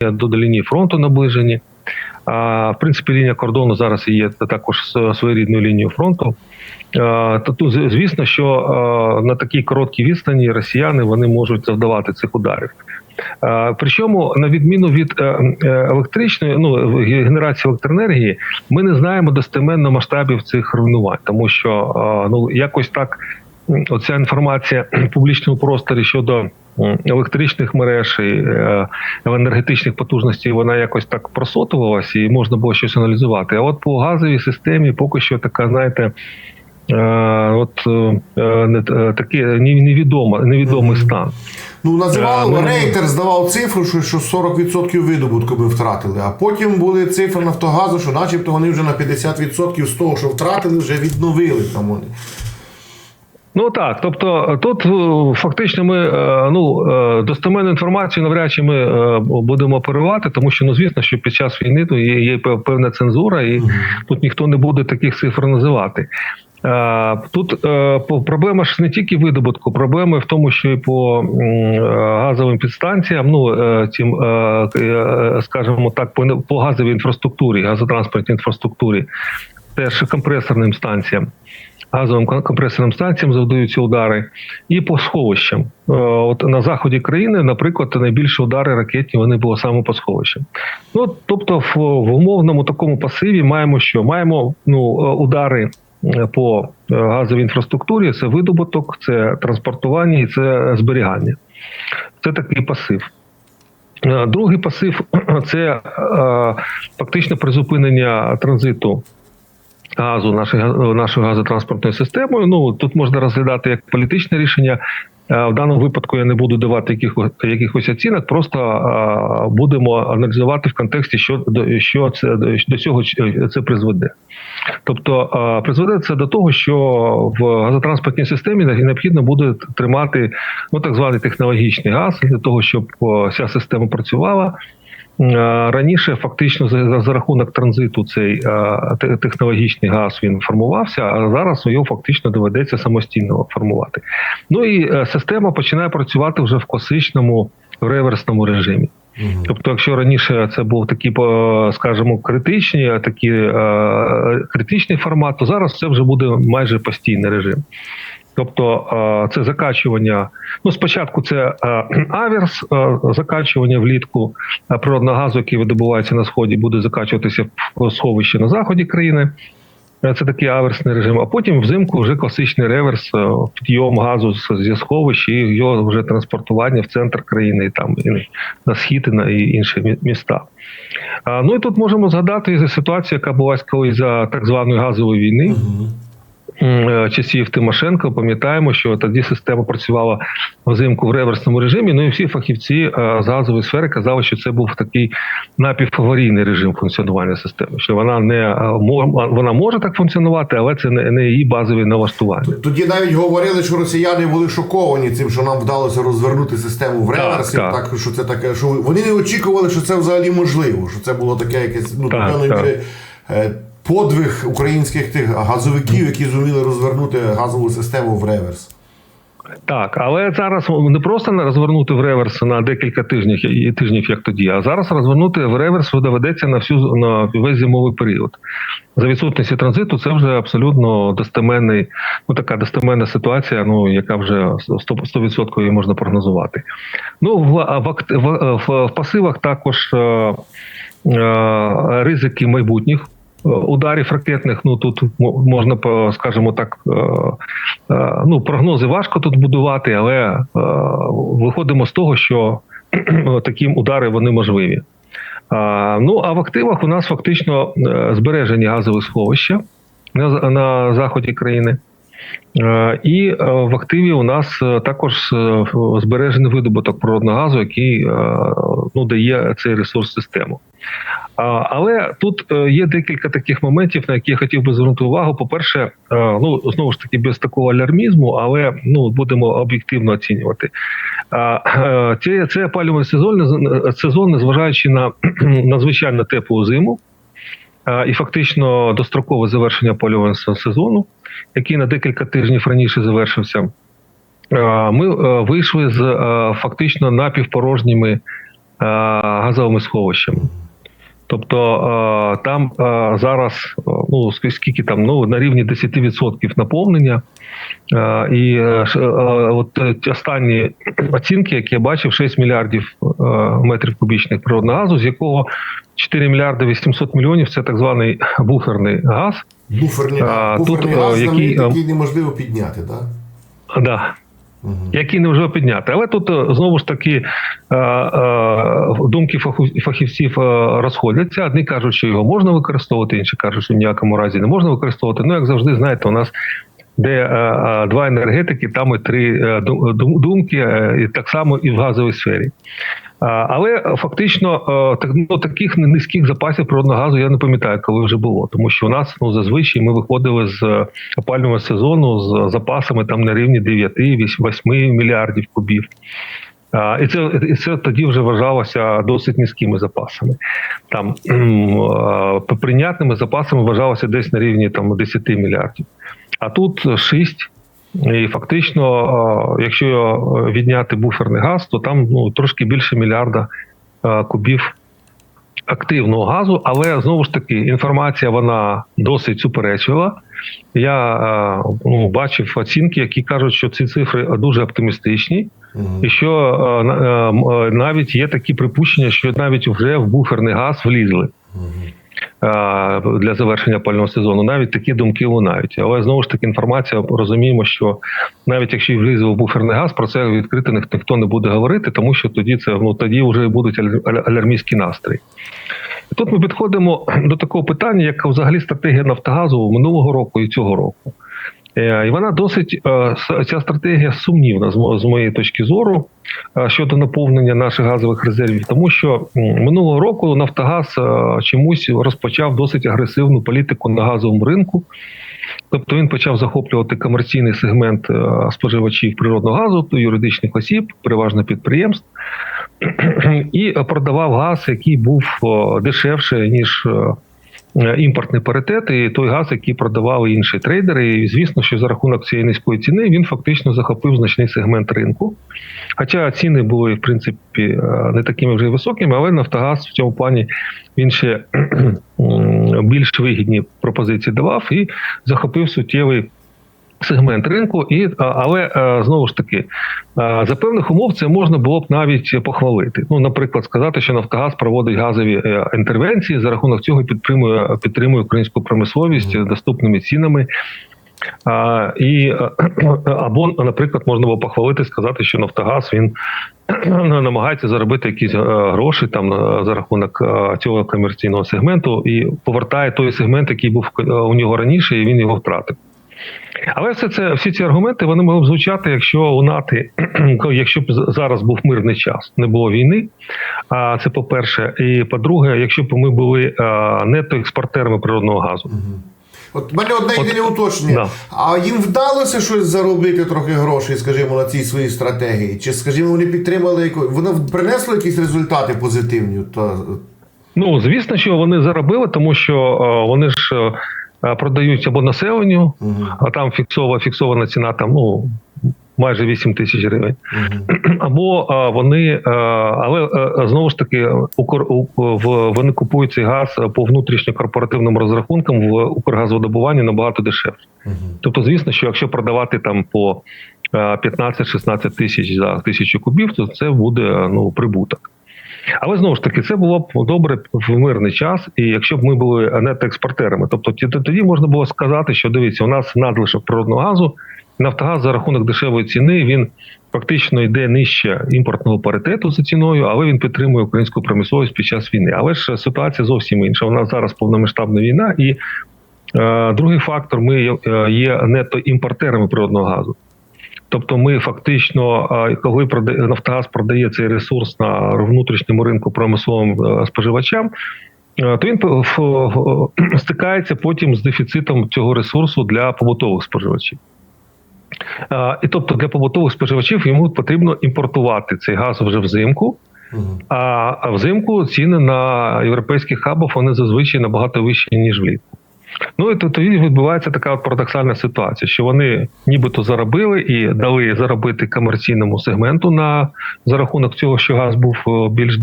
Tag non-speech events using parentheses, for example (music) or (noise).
до, лінії фронту наближені. В принципі, лінія кордону зараз є також своєрідною лінією фронту. Тут, звісно, що на такій короткій відстані росіяни вони можуть завдавати цих ударів. Причому, на відміну від е, е, електричної, ну генерації електроенергії, ми не знаємо достеменно масштабів цих руйнувань, тому що ну якось так оця інформація (clears throat) в публічному просторі щодо електричних мереж і е, енергетичних потужностей, вона якось так просотувалася і можна було щось аналізувати. А от по газовій системі поки що така, знаєте. е, От е, не- е, невідомо, невідомий стан. Ну, називав Е, ну, рейтер, здавав цифру, що, що 40% видобутку ми втратили. А потім були цифри Нафтогазу, що начебто вони вже на 50% з того, що втратили, вже відновили там вони. Ну так, тобто тут е, фактично ми е, ну е, достеменну інформацію навряд чи ми е, будемо оперувати, тому що ну звісно, що під час війни то є, є певна цензура, і тут ніхто не буде таких цифр називати. Е, Тут е, проблема ж не тільки видобутку, проблема в тому, що і по е, газовим підстанціям, ну е, цим, е, е, скажімо так, по, по газовій інфраструктурі, газотранспортній інфраструктурі, теж компресорним станціям газовим компресорним станціям завдаються удари, і по сховищам. Е, От на заході країни, наприклад, найбільші удари ракетні вони були саме по сховищам. Ну тобто, в, в умовному такому пасиві маємо що? Маємо ну е, удари. е, По газовій інфраструктурі це видобуток, це транспортування і це зберігання. Це такий пасив. Другий пасив (clears throat) це фактично призупинення транзиту газу нашої нашою газотранспортною системою. Ну тут можна розглядати як політичне рішення. Е, В даному випадку я не буду давати якихось, якихось оцінок, просто будемо аналізувати в контексті, що що це до цього це призведе. Тобто призведе це до того, що в газотранспортній системі необхідно буде тримати ну так званий технологічний газ для того, щоб вся система працювала. Е, Раніше фактично за, за- рахунок транзиту цей е, технологічний газ він формувався, а зараз його фактично доведеться самостійно формувати. Ну і е, система починає працювати вже в класичному реверсному режимі. Тобто, якщо раніше це був такий, по, скажімо, критичні, такі е, критичний формат, то зараз це вже буде майже постійний режим. Тобто е, це закачування. Ну, спочатку це е, аверс, е, закачування влітку природного газу, який видобувається на сході, буде закачуватися в сховище на заході країни. Це такий аверсний режим. А потім взимку вже класичний реверс, підйом газу зі сховищ і його вже транспортування в центр країни, і там і на схід і на інші міста. Ну і тут можемо згадати ситуацію, яка була колись за так званої газової війни. Е, Часів Тимошенко, пам'ятаємо, що тоді система працювала взимку в реверсному режимі. Ну і всі фахівці е, з газової сфери казали, що це був такий напіваварійний режим функціонування системи. Що вона не е, вона може так функціонувати, але це не, не її базові налаштування. Тоді навіть говорили, що росіяни були шоковані цим, що нам вдалося розвернути систему в реверсі. так. Так, що це таке, що вони не очікували, що це взагалі можливо, що це було таке якесь ну Так, так. міри е, подвиг українських тих газовиків, які зуміли розвернути газову систему в реверс. Так, але зараз не просто розвернути в реверс на декілька тижнів і тижнів, як тоді, а зараз розвернути в реверс доведеться на всю на весь зимовий період. За відсутності транзиту це вже абсолютно достеменний, ну така достеменна ситуація, ну яка вже 100%, 100% її можна прогнозувати. Ну в, в, в, в пасивах також е, е, ризики майбутніх. Е, Ударів ракетних, ну тут можна скажімо так, е, е, ну прогнози важко тут будувати, але виходимо з того, що (clears throat) такі удари вони можливі. Ну а в активах у нас фактично збережені газові сховища на, заході країни. І в активі у нас також збережений видобуток природного газу, який ну, дає цей ресурс систему. Але тут е, є декілька таких моментів, на які я хотів би звернути увагу. По-перше, е, ну знову ж таки, без такого алярмізму, але ну будемо об'єктивно оцінювати. Е, Це, це опалювальний сезон, сезон, незважаючи на надзвичайно теплу зиму. І фактично дострокове завершення опалювального сезону, який на декілька тижнів раніше завершився. Ми вийшли з фактично напівпорожніми газовими сховищами. Тобто е, там е, зараз е, ну ск- скільки там ну на рівні 10% наповнення. І от останні оцінки, які я бачив, 6 мільярдів метрів кубічних природного газу, з якого 4 мільярди 800 мільйонів це так званий буферний газ. Буферний, А, буферний тут, газ який, який, неможливо підняти, так? Да, Угу. Які не вже підняти. Але тут е, знову ж таки е, е, думки фахівців розходяться. Одні кажуть, що його можна використовувати, інші кажуть, що в ніякому разі не можна використовувати. Ну, як завжди, знаєте, у нас. Де два енергетики, там і три ду- ду- думки, і так само і в газовій сфері. Але фактично е, так, ну, таких низьких запасів природного газу я не пам'ятаю, коли вже було. Тому що у нас ну, зазвичай ми виходили з е, опалювального сезону з запасами там на рівні 9-8 мільярдів кубів. І це, і це тоді вже вважалося досить низькими запасами. Там прийнятними запасами вважалося десь на рівні там 10 мільярдів. А тут 6. І фактично, якщо відняти буферний газ, то там ну, трошки більше мільярда кубів активного газу, але знову ж таки інформація вона досить суперечлива. Я е, ну, бачив оцінки, які кажуть, що ці цифри дуже оптимістичні, Угу. і що е, е, е, навіть є такі припущення, що навіть вже в буферний газ влізли Угу. е, для завершення пального сезону. Навіть такі думки лунають. Але знову ж таки інформація розуміємо, що навіть якщо влізе в буферний газ, про це відкрито ніх- ніхто не буде говорити, тому що тоді це ну тоді вже будуть алярмістські настрої. Тут ми підходимо до такого питання, як взагалі стратегія Нафтогазу минулого року і цього року. Е, І вона досить е, ця стратегія сумнівна з моєї точки зору е, щодо наповнення наших газових резервів, тому що минулого року Нафтогаз чомусь розпочав досить агресивну політику на газовому ринку. Тобто він почав захоплювати комерційний сегмент споживачів природного газу, то юридичних осіб, переважно підприємств, (clears throat) і продавав газ, який був дешевше ніж імпортний паритет, і той газ, який продавали інші трейдери. І звісно, що за рахунок цієї низької ціни він фактично захопив значний сегмент ринку. Хоча ціни були, в принципі, е, не такими вже високими, але Нафтогаз в цьому плані він ще більш вигідні пропозиції давав і захопив суттєвий. Сегмент ринку, і але е, знову ж таки е, за певних умов це можна було б навіть похвалити. Ну, наприклад, сказати, що Нафтогаз проводить газові е, інтервенції, за рахунок цього підтримує підтримує українську промисловість доступними цінами. А, і е, (clears throat) або, наприклад, можна було похвалити, сказати, що Нафтогаз він (clears throat) намагається заробити якісь е, гроші там е, за рахунок е, цього комерційного сегменту і повертає той сегмент, який був е, у нього раніше, і він його втратив. Але все це всі ці аргументи вони могли б звучати, якщо у нати, (clears throat) якщо б зараз був мирний час, не було війни. А це по-перше, і по-друге, якщо б ми були е, нетоекспортерами природного газу. От мене одне єдине уточнення. Да. А їм вдалося щось заробити трохи грошей, скажімо, на цій своїй стратегії? Чи, скажімо, вони підтримали. Вони принесли якісь результати позитивні? Та... Ну звісно, що вони заробили, тому що вони ж продають або населенню, Угу. а там фіксова фіксована ціна там ну майже 8 тисяч гривень. Угу. Або а, вони, а, але а, знову ж таки, Укр, у- в вони купують цей газ по внутрішньокорпоративним розрахункам в Укргазвидобуванні набагато дешевше. Угу. Тобто, звісно, що якщо продавати там по 15-16 тисяч за тисячу кубів, то це буде ну прибуток. Але знову ж таки, це було б добре в мирний час, і якщо б ми були нетоекспортерами, тобто тоді можна було сказати, що дивіться, у нас надлишок природного газу, Нафтогаз за рахунок дешевої ціни він фактично йде нижче імпортного паритету за ціною, але він підтримує українську промисловість під час війни. Але ж ситуація зовсім інша. У нас зараз повномасштабна війна, і е, другий фактор: ми є, е, нето імпортерами природного газу. Тобто, ми фактично, е, коли Нафтогаз продає цей ресурс на внутрішньому ринку промисловим е, споживачам. е, То він (clears throat) стикається потім з дефіцитом цього ресурсу для побутових споживачів. Е, І тобто для побутових споживачів йому потрібно імпортувати цей газ вже взимку. А а взимку ціни на європейських хабах вони зазвичай набагато вищі, ніж влітку. Ну і то- тоді відбувається така от парадоксальна ситуація, що вони нібито заробили і дали заробити комерційному сегменту на за рахунок цього, що газ був е, більш